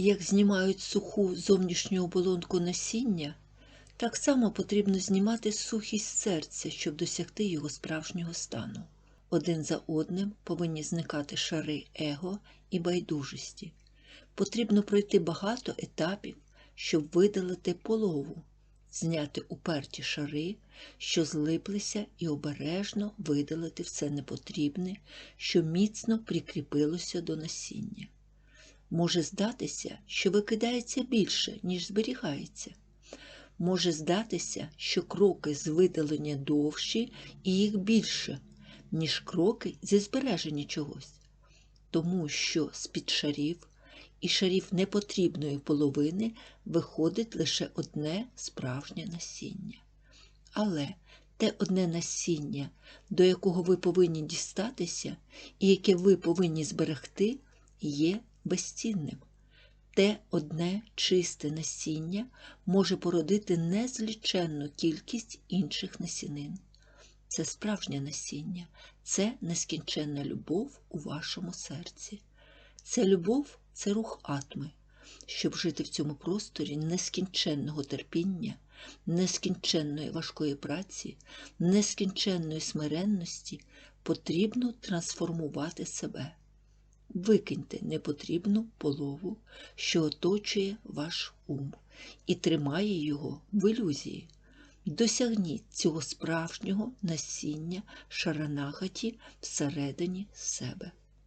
Як знімають суху зовнішню оболонку насіння, так само потрібно знімати сухість серця, щоб досягти його справжнього стану. Один за одним повинні зникати шари его і байдужості. Потрібно пройти багато етапів, щоб видалити полову, зняти уперті шари, що злиплися, і обережно видалити все непотрібне, що міцно прикріпилося до насіння. Може здатися, що викидається більше, ніж зберігається. Може здатися, що кроки з видалення довші і їх більше, ніж кроки зі збереження чогось, тому що з-під шарів і шарів непотрібної половини виходить лише одне справжнє насіння. Але те одне насіння, до якого ви повинні дістатися, і яке ви повинні зберегти, є безцінним. Те одне чисте насіння може породити незліченну кількість інших насінин. Це справжнє насіння, це нескінченна любов у вашому серці. Це любов це рух атми. Щоб жити в цьому просторі нескінченного терпіння, нескінченної важкої праці, нескінченної смиренності, потрібно трансформувати себе. Викиньте непотрібну полову, що оточує ваш ум, і тримає його в ілюзії. Досягніть цього справжнього насіння шаранагаті всередині себе.